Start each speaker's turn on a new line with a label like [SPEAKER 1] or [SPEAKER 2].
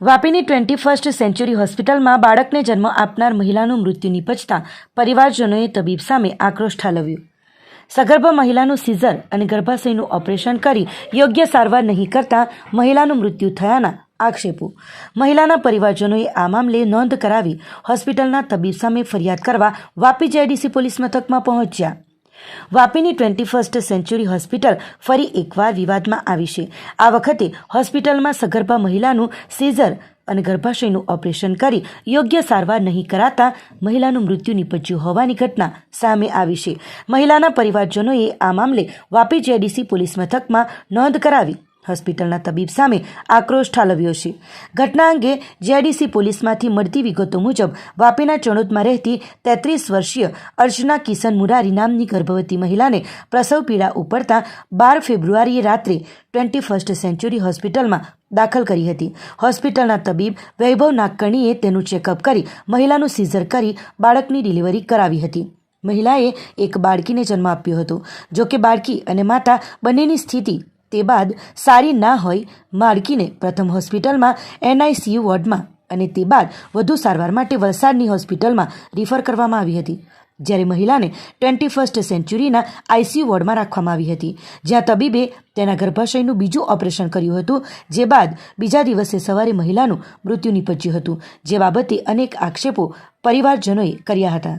[SPEAKER 1] વાપીની twenty first century હોસ્પિટલમાં બાળકને જન્મ આપનાર મહિલાનું મૃત્યુ નિપજતા પરિવારજનોએ તબીબ સામે આક્રોશ ઠાલવ્યો. સગર્ભ મહિલાનું સીઝર અને ગર્ભાશયનું ઓપરેશન કરી યોગ્ય સારવાર નહીં કરતા મહિલાનું મૃત્યુ થયાના આક્ષેપો. મહિલાના પરિવારજનોએ આ મામલે નોંધ કરાવી હોસ્પિટલના તબીબ સામે ફરિયાદ કરવા વાપી જેડીસી પોલીસ મથકમાં પહોંચ્યા. વાપીની ટ્વેન્ટી ફર્સ્ટ સેન્ચુરી હોસ્પિટલ ફરી એકવાર વિવાદમાં આવી છે. આ વખતે હોસ્પિટલમાં સગર્ભા મહિલાનું સીઝર અને ગર્ભાશયનું ઓપરેશન કરી યોગ્ય સારવાર નહીં કરાતા મહિલાનું મૃત્યુ નિપજ્યું હોવાની ઘટના સામે આવી છે. મહિલાના પરિવારજનોએ આ મામલે વાપી જેડીસી પોલીસ મથકમાં નોંધ કરાવી હોસ્પિટલના તબીબ સામે આક્રોશ ઠાલવ્યો છે. ઘટના અંગે જીઆઈડીસી પોલીસમાંથી મળતી વિગતો મુજબ વાપીના ચણોદમાં રહેતી તેત્રીસ વર્ષીય અર્ચના કિશન મુરારી નામની ગર્ભવતી મહિલાને પ્રસવ પીડા ઉપડતા બાર ફેબ્રુઆરીએ રાત્રે ટ્વેન્ટી ફર્સ્ટ સેન્ચુરી હોસ્પિટલમાં દાખલ કરી હતી. હોસ્પિટલના તબીબ વૈભવ નાગકર્ણીએ તેનું ચેકઅપ કરી મહિલાનું સીઝર કરી બાળકની ડિલિવરી કરાવી હતી. મહિલાએ એક બાળકીને જન્મ આપ્યો હતો. જોકે બાળકી અને માતા બંનેની સ્થિતિ તે બાદ સારી ના હોય, માળકીને પ્રથમ હોસ્પિટલમાં એનઆઈસીયુ વોર્ડમાં અને તે બાદ વધુ સારવાર માટે વલસાડની હોસ્પિટલમાં રિફર કરવામાં આવી હતી, જ્યારે મહિલાને ટ્વેન્ટી ફર્સ્ટ સેન્ચુરીના આઈસીયુ વોર્ડમાં રાખવામાં આવી હતી. જ્યાં તબીબે તેના ગર્ભાશયનું બીજું ઓપરેશન કર્યું હતું, જે બાદ બીજા દિવસે સવારે મહિલાનું મૃત્યુ નિપજ્યું હતું, જે બાબતે અનેક આક્ષેપો પરિવારજનોએ કર્યા હતા.